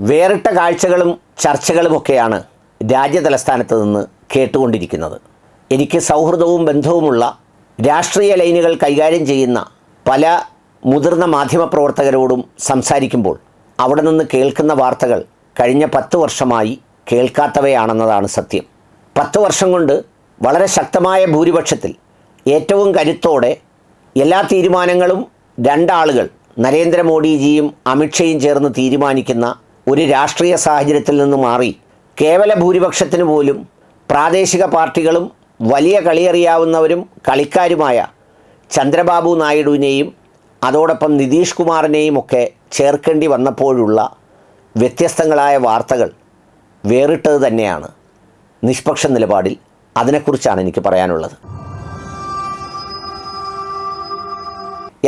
വേറിട്ട കാഴ്ചകളും ചർച്ചകളുമൊക്കെയാണ് രാജ്യതലസ്ഥാനത്ത് നിന്ന് കേട്ടുകൊണ്ടിരിക്കുന്നത്. എനിക്ക് സൗഹൃദവും ബന്ധവുമുള്ള രാഷ്ട്രീയ ലൈനുകൾ കൈകാര്യം ചെയ്യുന്ന പല മുതിർന്ന മാധ്യമപ്രവർത്തകരോടും സംസാരിക്കുമ്പോൾ അവിടെ നിന്ന് കേൾക്കുന്ന വാർത്തകൾ കഴിഞ്ഞ പത്ത് വർഷമായി കേൾക്കാത്തവയാണെന്നതാണ് സത്യം. പത്ത് വർഷം കൊണ്ട് വളരെ ശക്തമായ ഭൂരിപക്ഷത്തിൽ ഏറ്റവും കരുത്തോടെ എല്ലാ തീരുമാനങ്ങളും രണ്ടാളുകൾ നരേന്ദ്രമോദിജിയും അമിത്ഷയും ചേർന്ന് തീരുമാനിക്കുന്ന ഒരു രാഷ്ട്രീയ സാഹചര്യത്തിൽ നിന്ന് മാറി കേവല ഭൂരിപക്ഷത്തിന് പോലും പ്രാദേശിക പാർട്ടികളും വലിയ കളിയറിയാവുന്നവരും കളിക്കാരുമായ ചന്ദ്രബാബു നായിഡുവിനെയും അതോടൊപ്പം നിതീഷ് കുമാറിനെയും ഒക്കെ ചേർക്കേണ്ടി വന്നപ്പോഴുള്ള വ്യത്യസ്തങ്ങളായ വാർത്തകൾ വേറിട്ടത് തന്നെയാണ്. നിഷ്പക്ഷ നിലപാടിൽ അതിനെക്കുറിച്ചാണ് എനിക്ക് പറയാനുള്ളത്.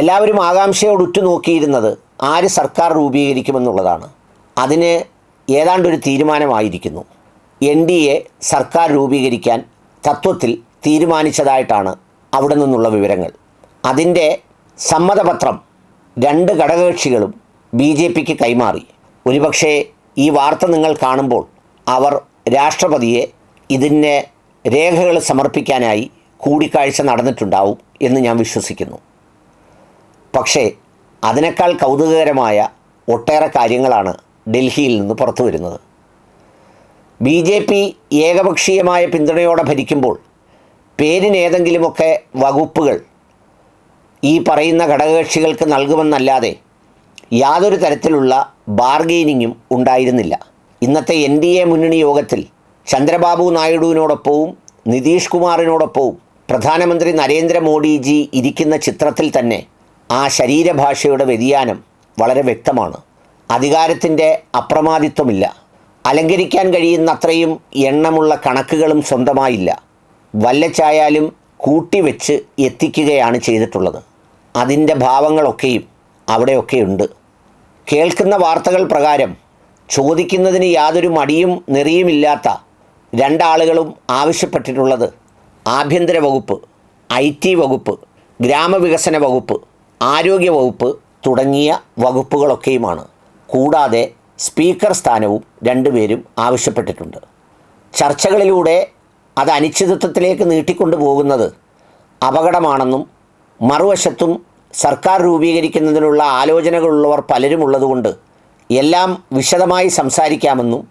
എല്ലാവരും ആകാംക്ഷയോട് ഉറ്റുനോക്കിയിരുന്നത് ആര് സർക്കാർ രൂപീകരിക്കുമെന്നുള്ളതാണ്. അതിന് ഏതാണ്ടൊരു തീരുമാനമായിരിക്കുന്നു. എൻ ഡി എ സർക്കാർ രൂപീകരിക്കാൻ തത്വത്തിൽ തീരുമാനിച്ചതായിട്ടാണ് അവിടെ നിന്നുള്ള വിവരങ്ങൾ. അതിന്റെ സമ്മതപത്രം രണ്ട് ഘടകകക്ഷികളും ബി ജെ പിക്ക് കൈമാറി. ഒരുപക്ഷേ ഈ വാർത്ത നിങ്ങൾ കാണുമ്പോൾ അവർ രാഷ്ട്രപതിയെ ഇതിന്റെ രേഖകൾ സമർപ്പിക്കാനായി കൂടിക്കാഴ്ച നടന്നിട്ടുണ്ടാവും എന്ന് ഞാൻ വിശ്വസിക്കുന്നു. പക്ഷേ അതിനേക്കാൾ കൗതുകകരമായ ഒട്ടേറെ കാര്യങ്ങളാണ് ഡൽഹിയിൽ നിന്ന് പുറത്തു വരുന്നത്. ബി ജെ പി ഏകപക്ഷീയമായ പിന്തുണയോടെ ഭരിക്കുമ്പോൾ പേരിനേതെങ്കിലുമൊക്കെ വകുപ്പുകൾ ഈ പറയുന്ന ഘടകകക്ഷികൾക്ക് നൽകുമെന്നല്ലാതെ യാതൊരു തരത്തിലുള്ള ബാർഗെയിനിങ്ങും ഉണ്ടായിരുന്നില്ല. ഇന്നത്തെ എൻ ഡി എ മുന്നണി യോഗത്തിൽ ചന്ദ്രബാബു നായിഡുവിനോടൊപ്പവും നിതീഷ് കുമാറിനോടൊപ്പവും പ്രധാനമന്ത്രി നരേന്ദ്രമോദിജി ഇരിക്കുന്ന ചിത്രത്തിൽ തന്നെ ആ ശരീരഭാഷയുടെ വ്യതിയാനം വളരെ വ്യക്തമാണ്. അധികാരത്തിന്റെ അപ്രമാദിത്വമില്ല. അലങ്കരിക്കാൻ കഴിയുന്നത്രയും എണ്ണമുള്ള കണക്കുകളും സ്വന്തമായില്ല. വല്ലച്ചായാലും കൂട്ടിവെച്ച് എത്തിക്കുകയാണ് ചെയ്തിട്ടുള്ളത്. അതിന്റെ ഭാവങ്ങളൊക്കെയും അവിടെയൊക്കെയുണ്ട്. കേൾക്കുന്ന വാർത്തകൾ പ്രകാരം ചോദിക്കുന്നതിന് യാതൊരു മടിയും നെറിയുമില്ലാത്ത രണ്ടാളുകളും ആവശ്യപ്പെട്ടിട്ടുള്ളത് ആഭ്യന്തര വകുപ്പ് ഐ ടി വകുപ്പ് ഗ്രാമവികസന വകുപ്പ് ആരോഗ്യ വകുപ്പ് തുടങ്ങിയ വകുപ്പുകളൊക്കെയുമാണ്. കൂടാതെ സ്പീക്കർ സ്ഥാനവും രണ്ടുപേരും ആവശ്യപ്പെട്ടിട്ടുണ്ട്. ചർച്ചകളിലൂടെ അത് അനിശ്ചിതത്വത്തിലേക്ക് നീട്ടിക്കൊണ്ടുപോകുന്നത് അപകടമാണെന്നും മറുവശത്തും സർക്കാർ രൂപീകരിക്കുന്നതിനുള്ള ആലോചനകളുള്ളവർ പലരും ഉള്ളതുകൊണ്ട് എല്ലാം വിശദമായി സംസാരിക്കാമെന്നും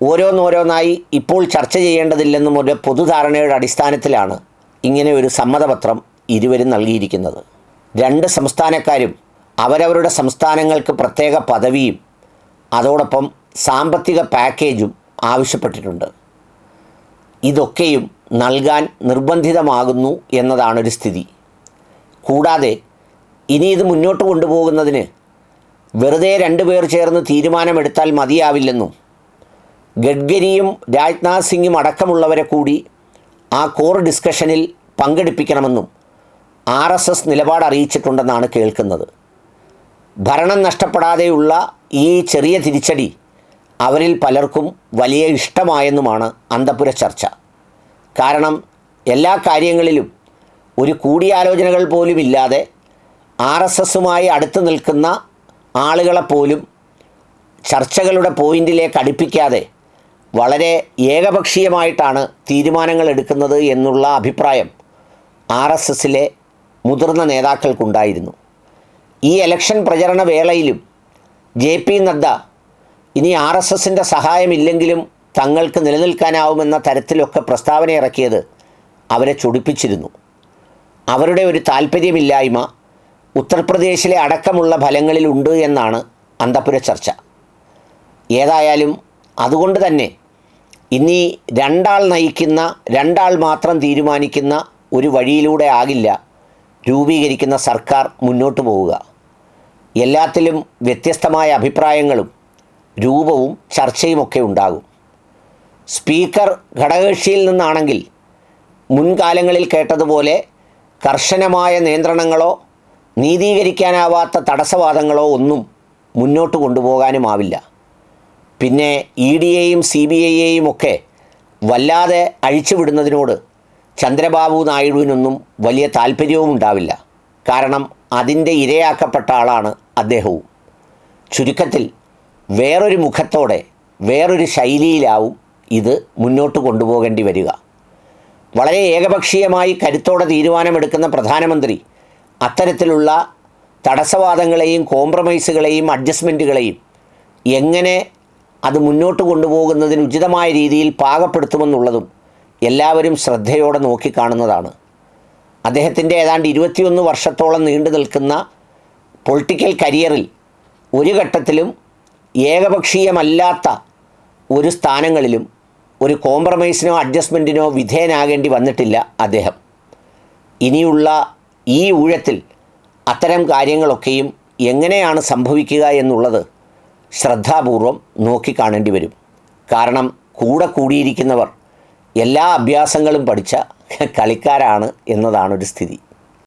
ഓരോന്നോരോന്നായി ഇപ്പോൾ ചർച്ച ചെയ്യേണ്ടതില്ലെന്നും ഒരു പൊതുധാരണയുടെ അടിസ്ഥാനത്തിലാണ് ഇങ്ങനെ ഒരു സമ്മതപത്രം ഇരുവരും നൽകിയിരിക്കുന്നത്. രണ്ട് സംസ്ഥാനക്കാരും അവരവരുടെ സംസ്ഥാനങ്ങൾക്ക് പ്രത്യേക പദവിയും അതോടൊപ്പം സാമ്പത്തിക പാക്കേജും ആവശ്യപ്പെട്ടിട്ടുണ്ട്. ഇതൊക്കെയും നൽകാൻ നിർബന്ധിതമാകുന്നു എന്നതാണൊരു സ്ഥിതി. കൂടാതെ ഇനി ഇത് മുന്നോട്ട് കൊണ്ടുപോകുന്നതിന് വെറുതെ രണ്ടുപേർ ചേർന്ന് തീരുമാനമെടുത്താൽ മതിയാവില്ലെന്നും ഗഡ്കരിയും രാജ്നാഥ് സിംഗും അടക്കമുള്ളവരെ കൂടി ആ കോർ ഡിസ്കഷനിൽ പങ്കെടുപ്പിക്കണമെന്നും ആർ എസ് എസ് നിലപാട് അറിയിച്ചിട്ടുണ്ടെന്നാണ് കേൾക്കുന്നത്. ഭരണം നഷ്ടപ്പെടാതെയുള്ള ഈ ചെറിയ തിരിച്ചടി അവരിൽ പലർക്കും വലിയ ഇഷ്ടമായെന്നുമാണ് അന്തപുര ചർച്ച. കാരണം എല്ലാ കാര്യങ്ങളിലും ഒരു കൂടിയാലോചനകൾ പോലുമില്ലാതെ ആർ എസ് എസുമായി അടുത്ത് നിൽക്കുന്ന ആളുകളെപ്പോലും ചർച്ചകളുടെ പോയിന്റിലേക്ക് അടുപ്പിക്കാതെ വളരെ ഏകപക്ഷീയമായിട്ടാണ് തീരുമാനങ്ങൾ എടുക്കുന്നത് എന്നുള്ള അഭിപ്രായം ആർ എസ് എസിലെ മുതിർന്ന നേതാക്കൾക്കുണ്ടായിരുന്നു. ഈ ഇലക്ഷൻ പ്രചരണ വേളയിലും ജെ പി നദ്ദ ഇനി ആർ എസ് എസിന്റെ സഹായമില്ലെങ്കിലും തങ്ങൾക്ക് നിലനിൽക്കാനാവുമെന്ന തരത്തിലൊക്കെ പ്രസ്താവന ഇറക്കിയത് അവരെ ചൊടിപ്പിച്ചിരുന്നു. അവരുടെ ഒരു താല്പര്യമില്ലായ്മ ഉത്തർപ്രദേശിലെ അടക്കമുള്ള ഫലങ്ങളിലുണ്ട് എന്നാണ് അന്തപുര ചർച്ച. ഏതായാലും അതുകൊണ്ട് തന്നെ ഇനി രണ്ടാൾ നയിക്കുന്ന രണ്ടാൾ മാത്രം തീരുമാനിക്കുന്ന ഒരു വഴിയിലൂടെ ആകില്ല രൂപീകരിക്കുന്ന സർക്കാർ മുന്നോട്ട് പോവുക. എല്ലാത്തിലും വ്യത്യസ്തമായ അഭിപ്രായങ്ങളും രൂപവും ചർച്ചയുമൊക്കെ ഉണ്ടാകും. സ്പീക്കർ ഘടകകക്ഷിയിൽ നിന്നാണെങ്കിൽ മുൻകാലങ്ങളിൽ കേട്ടതുപോലെ കർശനമായ നിയന്ത്രണങ്ങളോ നീതീകരിക്കാനാവാത്ത തടസ്സവാദങ്ങളോ ഒന്നും മുന്നോട്ട് കൊണ്ടുപോകാനുമാവില്ല. പിന്നെ ഇ ഡി എയും സി ബി ഐയെയും ഒക്കെ വല്ലാതെ അഴിച്ചുവിടുന്നതിനോട് ചന്ദ്രബാബു നായിഡുവിനൊന്നും വലിയ താല്പര്യവും ഉണ്ടാവില്ല കാരണം അതിന്റെ ഇരയാക്കപ്പെട്ട ആളാണ് അദ്ദേഹവും. ചുരുക്കത്തിൽ വേറൊരു മുഖത്തോടെ വേറൊരു ശൈലിയിലാവും ഇത് മുന്നോട്ട് കൊണ്ടുപോകേണ്ടി വരിക. വളരെ ഏകപക്ഷീയമായി കരുത്തോടെ തീരുമാനമെടുക്കുന്ന പ്രധാനമന്ത്രി അത്തരത്തിലുള്ള തടസ്സവാദങ്ങളെയും കോംപ്രമൈസുകളെയും അഡ്ജസ്റ്റ്മെന്റുകളെയും എങ്ങനെ അത് മുന്നോട്ട് കൊണ്ടുപോകുന്നതിന് ഉചിതമായ രീതിയിൽ പാകപ്പെടുത്തുമെന്നുള്ളതും എല്ലാവരും ശ്രദ്ധയോടെ നോക്കിക്കാണുന്നതാണ്. അദ്ദേഹത്തിന്റെ ഏതാണ്ട് ഇരുപത്തിയൊന്ന് വർഷത്തോളം നീണ്ടു നിൽക്കുന്ന പൊളിറ്റിക്കൽ കരിയറിൽ ഒരു ഘട്ടത്തിലും ഏകപക്ഷീയമല്ലാത്ത ഒരു സ്ഥാനങ്ങളിലും ഒരു കോംപ്രമൈസിനോ അഡ്ജസ്റ്റ്മെന്റിനോ വിധേയനാകേണ്ടി വന്നിട്ടില്ല അദ്ദേഹം. ഇനിയുള്ള ഈ ഊഴത്തിൽ അത്തരം കാര്യങ്ങളൊക്കെയും എങ്ങനെയാണ് സംഭവിക്കുക എന്നുള്ളത് ശ്രദ്ധാപൂർവം നോക്കിക്കാണേണ്ടി വരും. കാരണം കൂടെ കൂടിയിരിക്കുന്നവർ എല്ലാ അഭ്യാസങ്ങളും പഠിച്ച കളിക്കാരാണ് എന്നതാണ് ഒരു സ്ഥിതി.